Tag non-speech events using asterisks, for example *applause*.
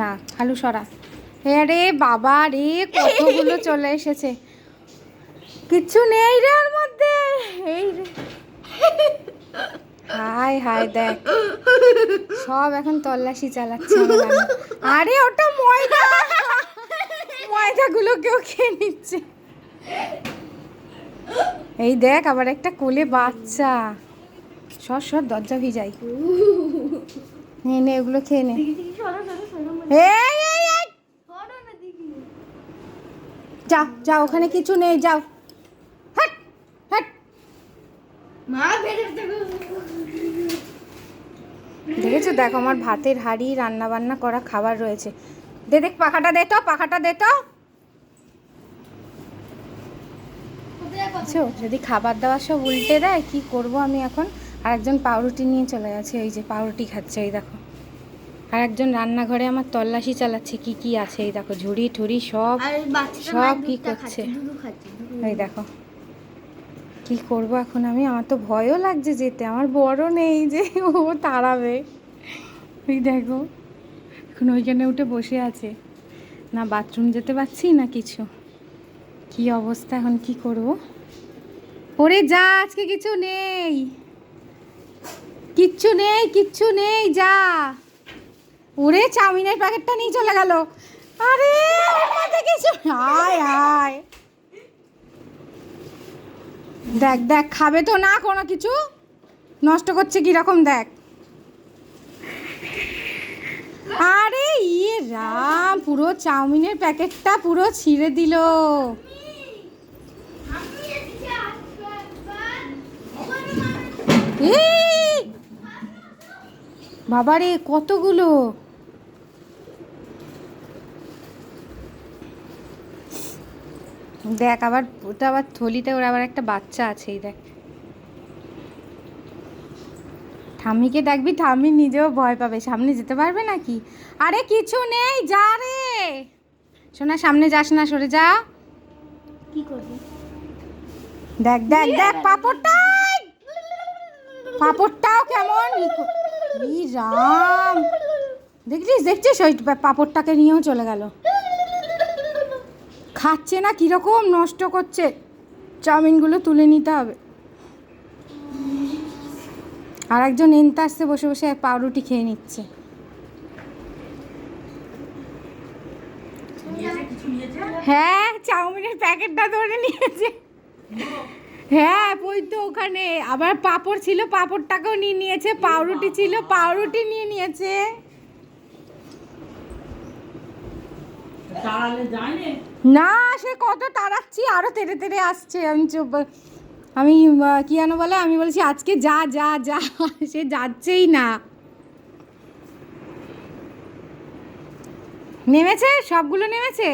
না, আলু সরা। আরে বাবা রে, কতগুলো চলে এসেছে। কিচ্ছু নেই রে ওর মধ্যে। এই রে। হাই হাই দেখ। সব এখন তল্লাশি চালাচ্ছে আরে ওটা ময়দা। ময়দাগুলো কেউ খেয়ে নিচ্ছে। এই দেখ, আবার একটা কোলে বাচ্চা। সর সর, দরজা ভিজাই। নে নে, এগুলো খেয়ে নে। যাও যাও ওখানে কিছু নেই যাও। হাট হাট। মা দেখেছ? দেখো আমার ভাতের হাঁড়ি রান্না বান্না করা খাবার রয়েছে। দে দেখ পাখাটা দে তো পাখাটা দে তো। যদি খাবার দাবার সব উল্টে দেয় কি করব আমি এখন? আর একজন পাউরুটি নিয়ে চলে গেছে এই যে পাউরুটি খাচ্ছে এই দেখো। আর একজন রান্নাঘরে আমার তল্লাশি চালাচ্ছে কি কি আছে? এই দেখো ঝুড়ি ঠুড়ি সব সব কি করছে? এই দেখো কি করব এখন আমি? আমার তো ভয়ও লাগছে যেতে আমার বড় নেই যে ও তাড়াবে। এই দেখো এখন ওইখানে উঠে বসে আছে। না বাথরুম যেতে পারছি না কিছু? কি অবস্থা এখন কি করব? ওরে যা আজকে কিছু নেই। কিচ্ছু নেই কিচ্ছু নেই যা। ওরে চাউমিনের প্যাকেটটা নিয়ে চলে গেল। আরে কিছু হায় হায়। দেখ দেখ খাবে তো না কোনো কিছু? নষ্ট করছে কীরকম দেখ। আরে ইয়ে রাম পুরো চাউমিনের প্যাকেটটা পুরো ছিঁড়ে দিল। মানে এই! বাবারে কতগুলো? দেখ আবার ওটা আবার থলিতে ওর আবার একটা বাচ্চা আছে দেখ। ঠাম্মিকে দেখবি ঠাম্মি নিজেও ভয় পাবে। সামনে যেতে পারবে নাকি? আরে কিছু নেই যা রে! শোনা সামনে যাস না সরে যা। কি করবি? দেখ দেখ দেখ পাপড়টা পাপড়টাও কেমন? রাম দেখছিস দেখছিস? ওই পাপড়টাকে নিয়েও চলে গেল। খাচ্ছে না কীরকম নষ্ট করছে? চাউমিনগুলো তুলে নিতে হবে। আর একজন এনতে আসছে বসে বসে পাউরুটি খেয়ে নিচ্ছে। হ্যাঁ চাউমিনের প্যাকেটটা ধরে নিয়েছে। হ্যাঁ ওই তো ওখানে। আবার পাপড় ছিল পাপড়টাকেও নিয়ে নিয়েছে পাউরুটি ছিল পাউরুটি নিয়ে নিয়েছে। না। সে কত তাড়াচ্ছি আরও তেড়ে তেড়ে আসছে। আমি চুপ- আমি কি জানো বলে আমি বলছি আজকে যা যা যা *laughs* সে যাচ্ছেই না। নেমেছে? সবগুলো নেমেছে?